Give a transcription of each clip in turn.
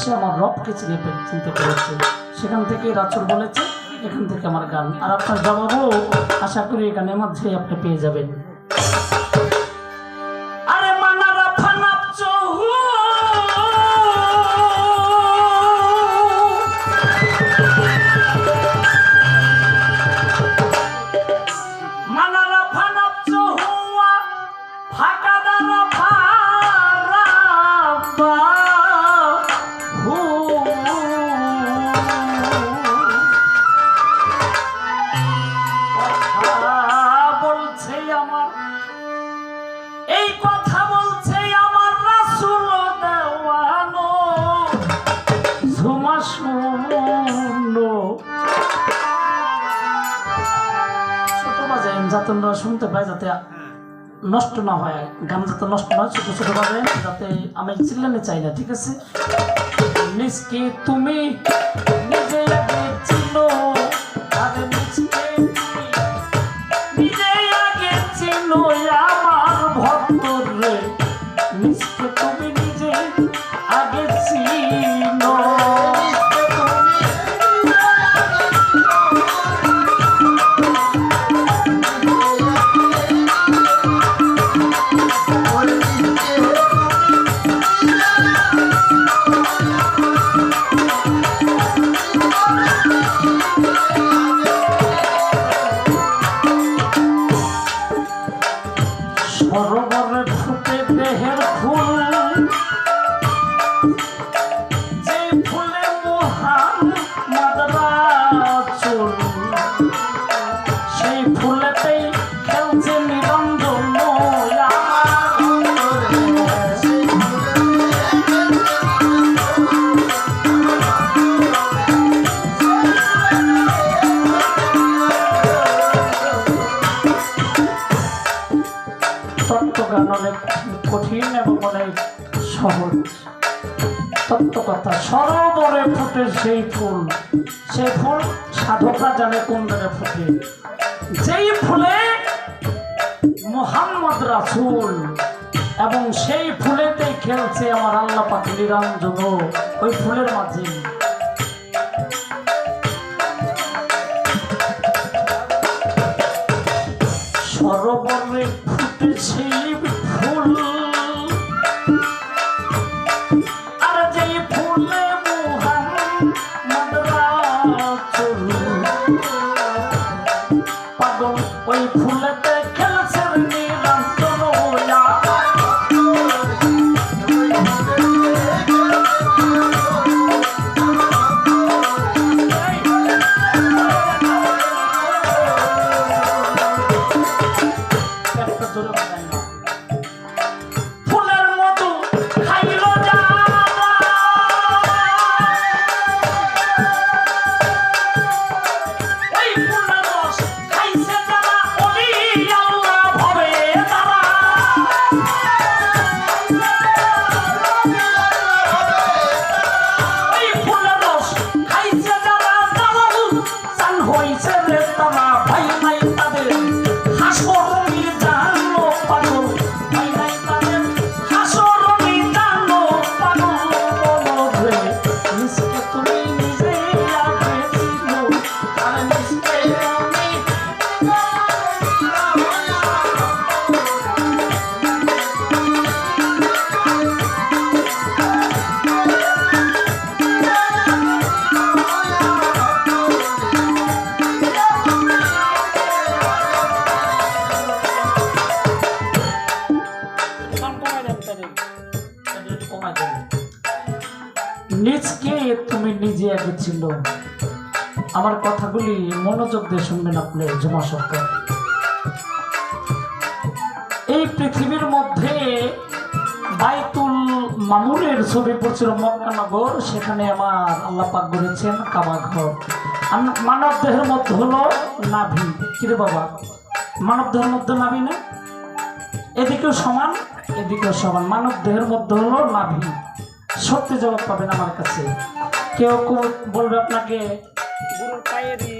সে আমার রবকে চিনে চিনতে পেরেছে। সেখান থেকে রাচুর বলেছে, এখান থেকে আমার গান। আর আপনার জবাবও আশা করি এখানে মাঝে আপনি পেয়ে যাবেন। আমরা শুনতে পায় যাতে নষ্ট না হয়। গান যাতে নষ্ট না হয়, ছোট ছোট বাজে যাতে আমি চিল্লানি চাই না, ঠিক আছে? নিষ্কে তুমি নিজে আগে তত্ত্বগান অনেক কঠিন এবং অনেক সহজ। তত্ত্বকথা, সরোবরে ফুটে সেই ফুল। সেই ফুল সাধকরা জানে কোন জায়গায় ফুটে। যেই ফুলে মোহাম্মদ রাসুল এবং সেই ফুলেতেই খেলছে আমার আল্লাহ পাক নিরঞ্জন ওই ফুলের মাঝে। সরোবরে ফুটে মনোযোগ দিয়ে শুনবেন আপনি, জমা সরকার এই পৃথিবীর মধ্যে বাইতুল মামুনের ছবি পড়ছিল মক্কানগর সেখানে আমার আল্লাহ পাক করেছেন কাবাঘর আর মানব দেহের মধ্যে হলো নাভি। কিরে বাবা, মানব দেহের মধ্যে নাভি না? এদিকেও সমান এদিকেও সমান। মানব দেহের মধ্যে হলো নাভি। সত্যি জবাব পাবেন আমার কাছে। কেউ বলবে আপনাকে, গুরুর পায়েরই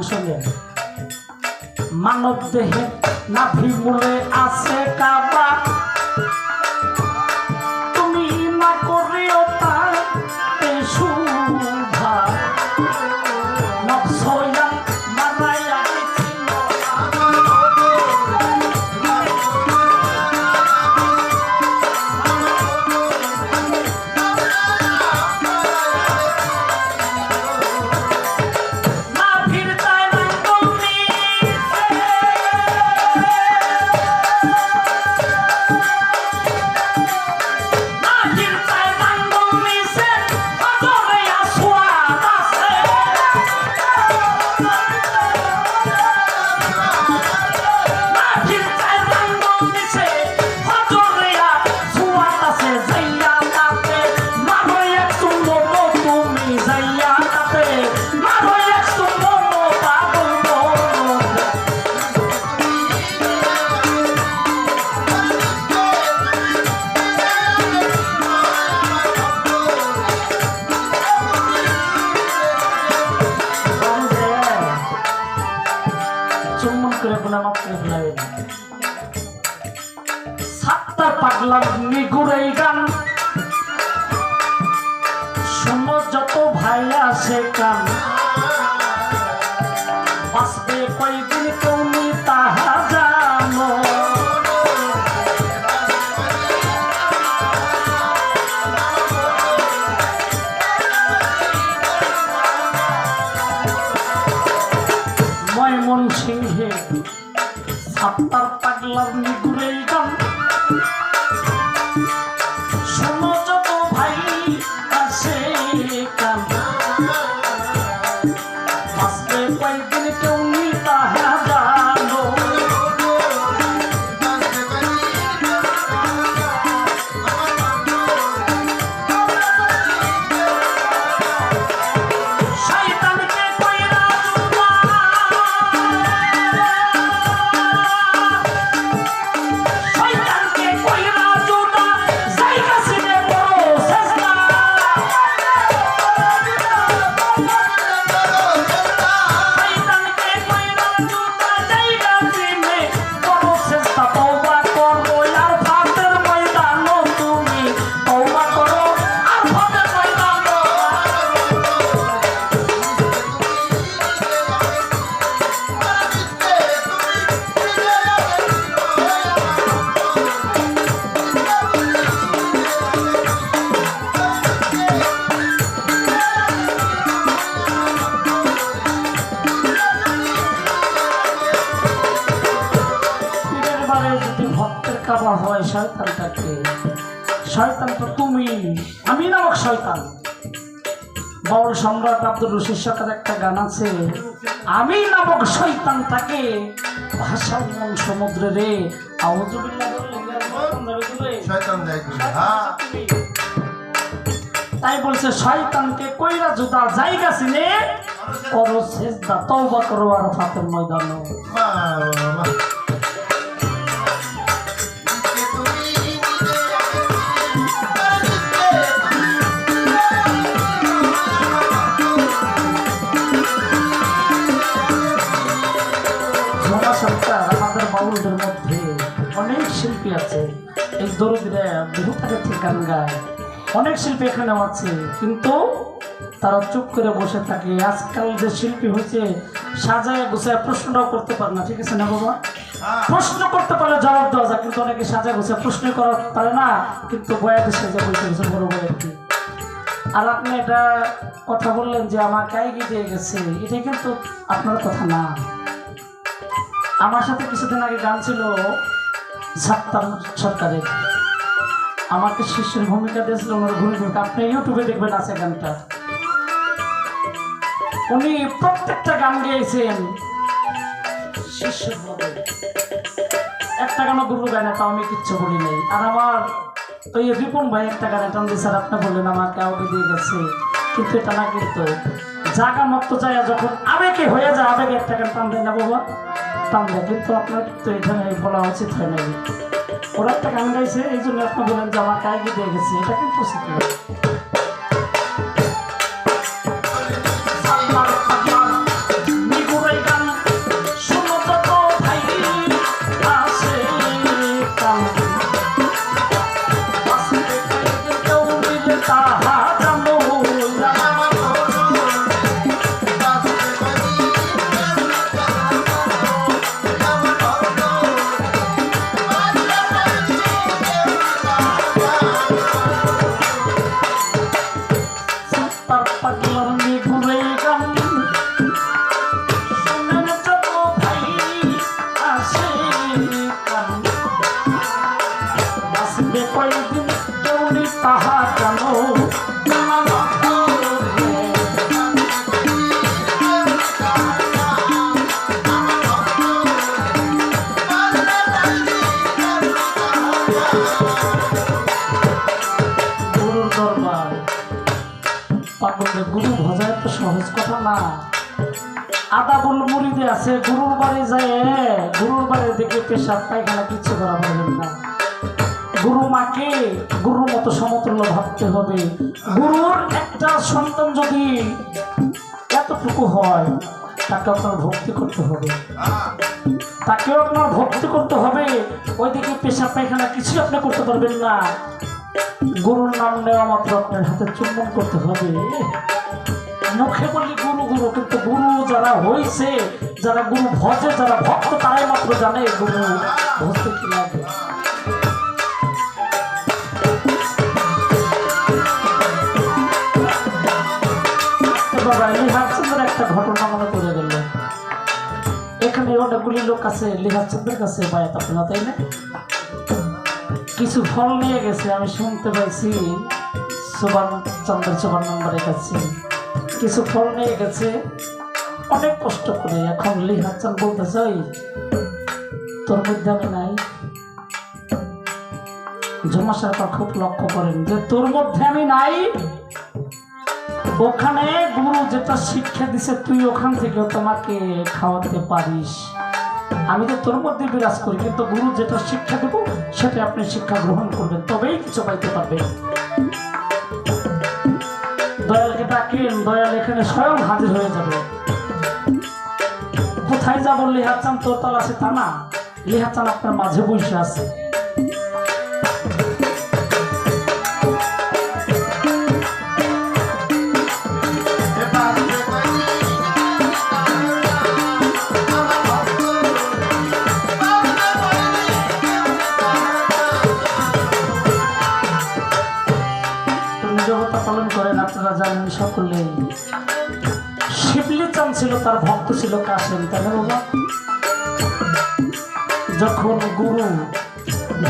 গান মানব দেহে নাভি মূলে আছে কাবা সাপ্তার পাগলার নিগুড়ে গান। আব্দুল একটা গান আছে আমি নামক শয়তানটাকে ভাষার মন সমুদ্রে রে হ্যাঁ। তাই বলছে শয়তানকে কইরা জুতা জায়গা চিনে করো সেজদা তওবা করো আর ফাতের ময়দানে এই দরিদ্রে বহু টাকা থেকে গান গায়। অনেক শিল্পী এখানে আছে কিন্তু তারা চুপ করে বসে থাকে। আজকাল যে শিল্পী হয়েছে সাজায় গুছায় প্রশ্নটাও করতে পারে না। ঠিক আছে না বাবা? হ্যাঁ। প্রশ্ন করতে পারলে জবাব দেওয়া যায় কিন্তু অনেকে সাজা গুছায় প্রশ্ন করা পারে না কিন্তু বয়াতে সাজা বসে গেছে বড় বয়াতে আর আপনি এটা কথা বললেন যে আমার কাইগি দিয়ে গেছে। এটা কিন্তু আপনার কথা না। আমার সাথে কিছুদিন আগে গান ছিল সাত্তার সরকারের। আমাকে শিষ্যের ভূমিকা দিয়েছিল, ওনার ভূমিকা। আপনি ইউটিউবে দেখবেন আছে গানটা। উনি প্রত্যেকটা গান গেয়েছেন। একটা গানও গুরু গায় না, তাও আমি কিচ্ছু বলি নাই। আর আমার ওই রিপন ভাই একটা গান টান দিয়ে স্যার, আপনি বললেন আমার কাউকে দিয়ে গেছে। কিন্তু এটা না কিন্তু জাগা মতো যায়, যখন আবেগে হয়ে যায়, আবেগে একটা গান টান দেয় না বাবা। টান দেয় কিন্তু আপনার, তো এখানে বলা উচিত হয় নাই ওরা একটা গান গাইছে এই জন্য আপনি বলেন যে আমার কাউকে দিয়ে গেছে এটা কিন্তু উচিত পেশাব পায়খানা কিচ্ছু করা পারবেন না। গুরু মাকে গুরুর মতো সমতুল্য ভাবতে হবে। গুরুর একটা সন্তান যদি এতটুকু হয় তাকে আপনার ভক্তি করতে হবে। তাকেও আপনার ভক্তি করতে হবে। ওইদিকে পেশাব পায়খানা কিছু আপনি করতে পারবেন না। গুরুর নাম নেওয়া মাত্র আপনার হাতে চুম্বন করতে হবে। মুখে বলি গুরু গুরু, কিন্তু গুরু যারা হয়েছে যারা গুরু ভজে, যারা ভক্ত, তারাই মাত্র জানে গুরু ভজতে কি লাগে। ঘটনা মনে করে গেল। এখানে অনেকগুলি লোক আছে কাছে তাই না? কিছু ফল নিয়ে গেছে, আমি শুনতে পাইছি, সুবান চন্দ্র সুবান কাছে। কিছু ফল নিয়ে গেছে। অনেক কষ্ট করে এখন লিহাচান বলতে চাই তোর মধ্যে আমি নাই। সরকার খুব লক্ষ্য করেন যে তোর মধ্যে আমি নাই। ওখানে গুরু যেটা শিক্ষা দিছে, তুই ওখান থেকে তোমাকে খাওয়াতে পারিস। আমি তো তোর মধ্যে বিরাজ করি, কিন্তু গুরু যেটা শিক্ষা দেব, সেটা আপনি শিক্ষা গ্রহণ করবেন, তবেই কিছু পাইতে পারবেন। দয়ালকে ডাকেন দয়াল এখানে স্বয়ং হাজির হয়ে যাবে। কোথায় যাব? লিহাচান তোর তলাশে তা না লিহাচান আপনার মাঝে বসে আছে। আপনারা জানেন সকলেই শিবলি চান ছিল, তার ভক্ত ছিল কাশেম না বাবা? যখন গুরু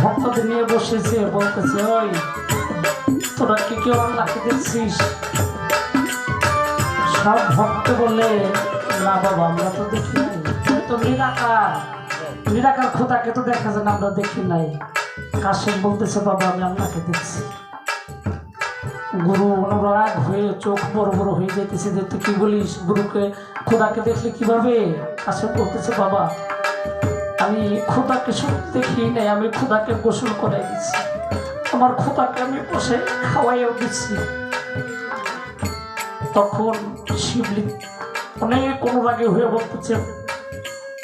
ভক্তদের নিয়ে বসেছে, বলতেছে, ওই, তোরা কি কেউ আল্লাহকে দেখছিস? সব ভক্ত বললে, না বাবা, আমরা তো দেখি নাই। তো নিরাকার নিরাকার খোদাকে তো দেখা যায় না, আমরা দেখি নাই। কাশেম বলতেছে, বাবা, আমি আল্লাহকে দেখছি। গুরু অনুরাগ হয়ে চোখ বড় বড় হয়ে যাইতেছে যে, তুই কি বলিস গুরুকে? খোদাকে দেখলে কীভাবে কাছে বলতেছে বাবা? আমি খোদাকে সত্যি দেখি নাই, আমি খোদাকে গোসল করাই দিচ্ছি আমার খোদাকে আমি বসে খাওয়াইও দিচ্ছি তখন শিবলি অনেক অনুরাগে হয়ে বলতেছে,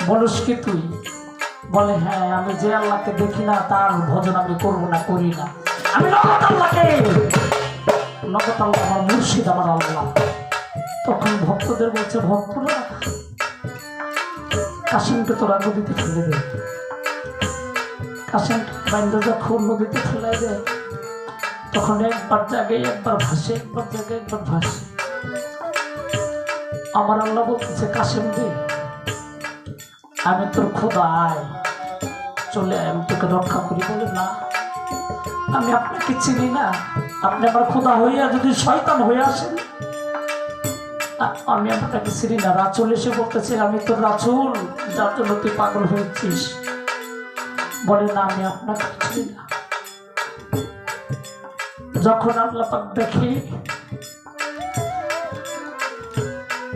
বলিস কি তুই? বলে হ্যাঁ আমি যে আল্লাহকে দেখি না, তার ভজন আমি করব না, করি না। আমি আল্লাহকে! নগদ আল্লাহ আমার মুর্শিদ আমার আল্লাহ। তখন ভক্তদের বলছে, ভক্তরা, কাশিমকে তোরা নদীতে ফেলে দে। কাশিম বাইন্দা যখন নদীতে ফেলে দেয় তখন একবার জাগে, একবার ভাসে, একবার জাগে, একবার ভাসে। আমার আল্লাহ বলতেছে, কাশিম দে আমি তোর খোদা আয় চলে আমি তোকে রক্ষা করি বলে না। আমি আপনাকে চিনি না। আপনি আমার খোদা হইয়া যদি শয়তান হয়ে আসেন আমি আপনাকে চিনি না। রাচুল এসে বলতেছে, আমি তোর রাচুল যার জন্য তুই পাগল হয়েছিস। বলে, না, আমি আপনাকে চিনি না। যখন আল্লাহ পাক দেখি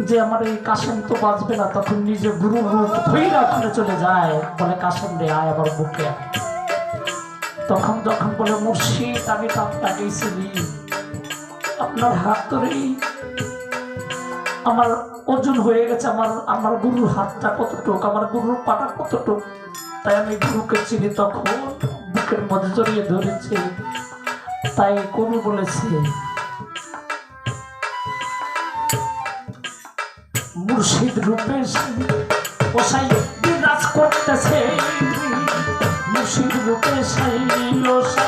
যে আমার এই কাশেম তো বাঁচবে না, তখন নিজে গুরু রূপ ধৈরা চলে যায়। বলে কাশেম রে, আয় আবার বুকে আয়। তখন যখন বলে, মুর্শিদ, আমি তো আপনাকেই চিনি। আপনার হাত ধরেই আমার ওজন হয়ে গেছে, আমার আমার গুরুর হাতটা কতটুক, আমার গুরুর পাটা কতটুক। তাই আমি গুরুকে চিনি তখন, বুকের মধ্যে জড়িয়ে ধরেছে। তাই কবি বলেছে, মুর্শিদ রূপে ওসাই বিরাজ করতেছে। মুর্শিদ রূপে সাই